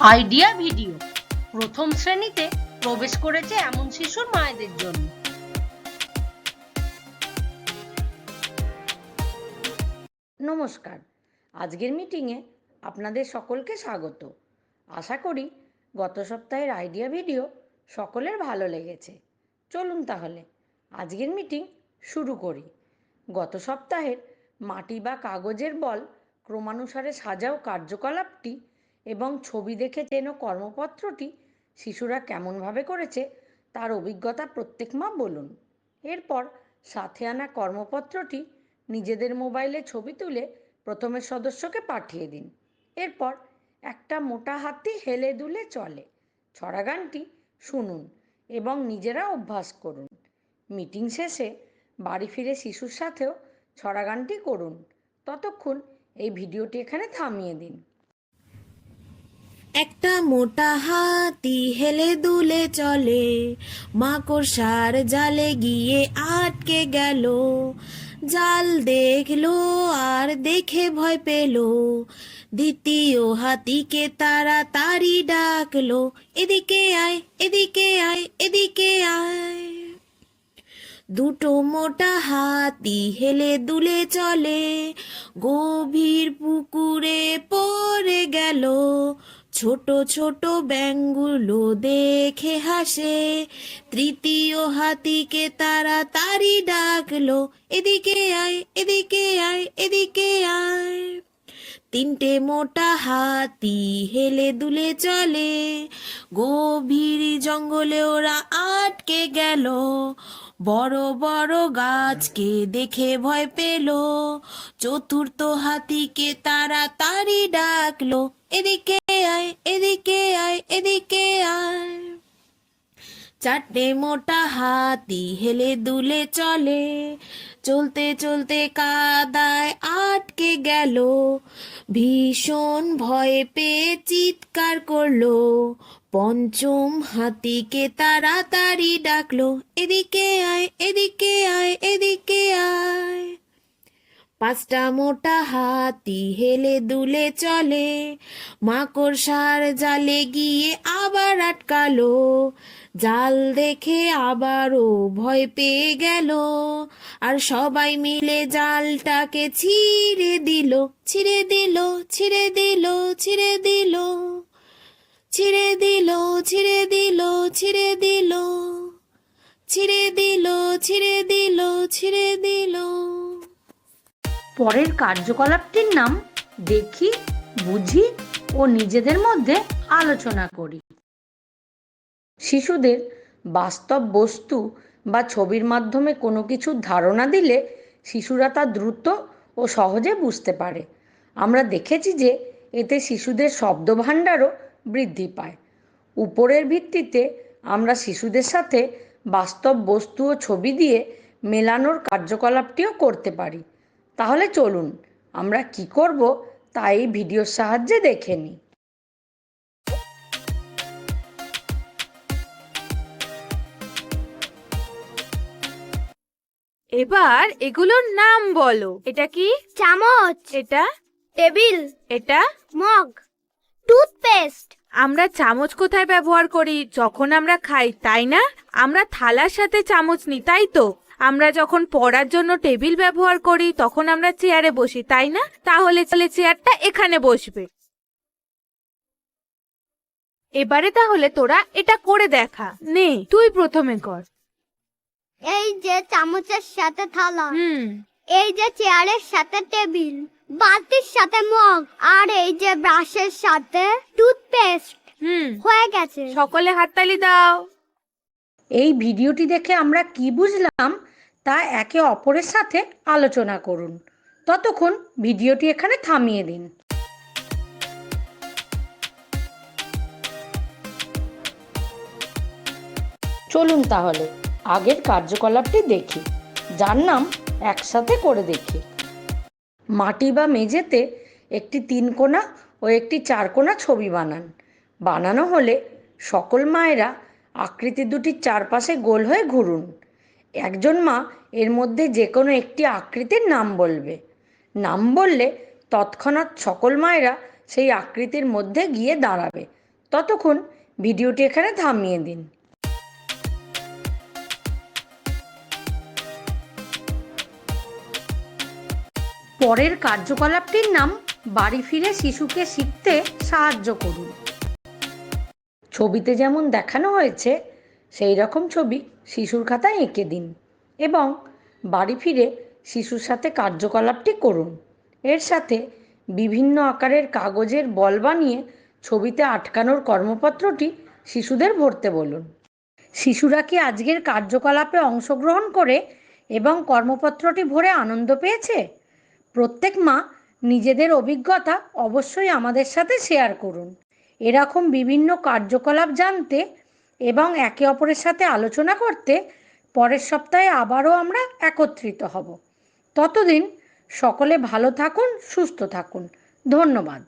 Idea video. প্রথম শ্রেণীতে প্রবেশ করেছে এমন শিশুর মায়েদের জন্য। নমস্কার। আজকের মিটিংয়ে আপনাদের সকলকে স্বাগত। আশা করি গত সপ্তাহের আইডিয়া ভিডিও সকলের ভালো লেগেছে। চলুন তাহলে আজকের মিটিং শুরু করি। গত সপ্তাহের মাটি বা কাগজের বল ক্রমানুসারে সাজাও কার্যকলাপটি এবং ছবি দেখে চেনো কর্মপত্রটি শিশুরা কেমনভাবে করেছে তার অভিজ্ঞতা প্রত্যেক মা বলুন। এরপর সাথে আনা কর্মপত্রটি নিজেদের মোবাইলে ছবি তুলে প্রথমের সদস্যকে পাঠিয়ে দিন। এরপর একটা মোটা হাতি হেলে দুলে চলে। ছড়া গানটি শুনুন এবং নিজেরা অভ্যাস করুন। মিটিং শেষে বাড়ি ফিরে শিশুর সাথেও ছড়া গানটি করুন। ততক্ষণ এই ভিডিওটি এখানে থামিয়ে দিন। একটা মোটা হাতি হেলে দুলে চলে। মাকড়সার জালে গিয়ে আটকে গেল। জাল দেখল আর দেখে ভয় পেল। দ্বিতীয় হাতিকে তাড়াতাড়ি ডাকলো, এদিকে আয় এদিকে আয় এদিকে আয়। দুটো মোটা হাতি হেলে দুলে চলে। গভীর পুকুরে পড়ে গেল। ছোট ছোট ব্যাঙগুলো দেখে হাসে। তৃতীয় হাতিকে তারা তারি ডাকলো, এদিকে আয় এদিকে আয় এদিকে আয়। তিনটে মোটা হাতি হেলে দুলে চলে। গভীর জঙ্গলে ওরা আটকে গেল। বড় বড় গাছকে দেখে ভয় পেল। চতুর্থ হাতিকে তারা তাড়াতাড়ি ডাকলো, এদিকে আয় এদিকে আয় এদিকে আয়। চারটে মোটা হাতি হেলে দুলে চলে। চলতে চলতে কাদায় আটকে গেল। ভীষণ ভয়ে পেয়ে চিৎকার করল। পঞ্চম হাতিকে তাড়াতাড়ি ডাকলো, এদিকে আয় এদিকে আয় এদিকে আয়। পাঁচটা মোটা হাতি হেলে দুলে চলে। মাকড়সার জালে গিয়ে আবার আটকালো। জাল দেখে আবারও ভয় পেয়ে গেল। আর সবাই মিলে জালটাকে ছিঁড়ে দিল ছিঁড়ে দিল ছিঁড়ে দিল ছিঁড়ে দিল। ছিঁড়ে দিল ছিঁড়ে দিল ছিঁড়ে দিল। ছিঁড়ে দিল ছিঁড়ে দিল ছিঁড়ে দিল। পরের কার্যকলাপটির নাম দেখি, বুঝি ও নিজেদের মধ্যে আলোচনা করি। শিশুদের বাস্তব বস্তু বা ছবির মাধ্যমে কোনো কিছুর ধারণা দিলে শিশুরা তা দ্রুত ও সহজে বুঝতে পারে। আমরা দেখেছি যে এতে শিশুদের শব্দভাণ্ডারও বৃদ্ধি পায়। উপরের ভিত্তিতে আমরা শিশুদের সাথে বাস্তব বস্তু ও ছবি দিয়ে মেলানোর কার্যকলাপটিও করতে পারি। তাহলে চলুন আমরা কি করব তা এই ভিডিওর সাহায্যে দেখে নিই। এবার এগুলোর নাম বলো। এটা কি? চামচ। এটা? টেবিল। এটা? মগ। টুথপেস্ট। আমরা চামচ কোথায় ব্যবহার করি? যখন আমরা খাই তাই না? আমরা থালার সাথে চামচ নিই তাই তো? আমরা যখন পড়ার জন্য টেবিল ব্যবহার করি তখন আমরা চেয়ারে বসি তাই না? তাহলে চলে চেয়ারটা এখানে বসবে। এবারে তাহলে তোরা এটা করে দেখা। নে তুই প্রথমে কর। এই যে চামচের সাথে থালা হুম। এই যে চেয়ারের সাথে টেবিল বালতির সাথে মগ আর এই যে ব্রাশের সাথে টুথপেস্ট হুম। হয়ে গেছে। সকলে হাততালি দাও। এই ভিডিওটি দেখে আমরা কি বুঝলাম তা একে অপরের সাথে আলোচনা করুন। ততক্ষণ ভিডিওটি এখানে থামিয়ে দিন। চলুন তাহলে, আগের কার্যকলাপটি দেখি। যার নাম একসাথে করে দেখি। মাটি বা মেঝেতে একটি তিন কোণা ও একটি চার কোণা ছবি বানান। বানানো হলে সকল মায়েরা আকৃতি দুটির চারপাশে গোল হয়ে ঘুরুন। একজন মা এর মধ্যে যে কোনো একটি আকৃতির নাম বলবে। নাম বললে তৎক্ষণাৎ সকল মায়েরা সেই আকৃতির মধ্যে গিয়ে দাঁড়াবে। ততক্ষণ ভিডিওটি এখানে থামিয়ে দিন। পরের কার্যকলাপটির নাম বাড়ি ফিরে শিশুকে শিখতে সাহায্য করুন। ছবিতে যেমন দেখানো হয়েছে, সেই রকম ছবি শিশুর খাতায় এঁকে দিন এবং বাড়ি ফিরে শিশুর সাথে কার্যকলাপটি করুন। এর সাথে বিভিন্ন আকারের কাগজের বল বানিয়ে ছবিতে আটকানোর কর্মপত্রটি শিশুদের ভরতে বলুন। শিশুরা কি আজকের কার্যকলাপে অংশগ্রহণ করে এবং কর্মপত্রটি ভরে আনন্দ পেয়েছে? প্রত্যেক মা নিজেদের অভিজ্ঞতা অবশ্যই আমাদের সাথে শেয়ার করুন। এরকম বিভিন্ন কার্যকলাপ জানতে এবং একে অপরের সাথে আলোচনা করতে পরের সপ্তাহে আবারও আমরা একত্রিত হব। ততদিন সকলে ভালো থাকুন, সুস্থ থাকুন। ধন্যবাদ।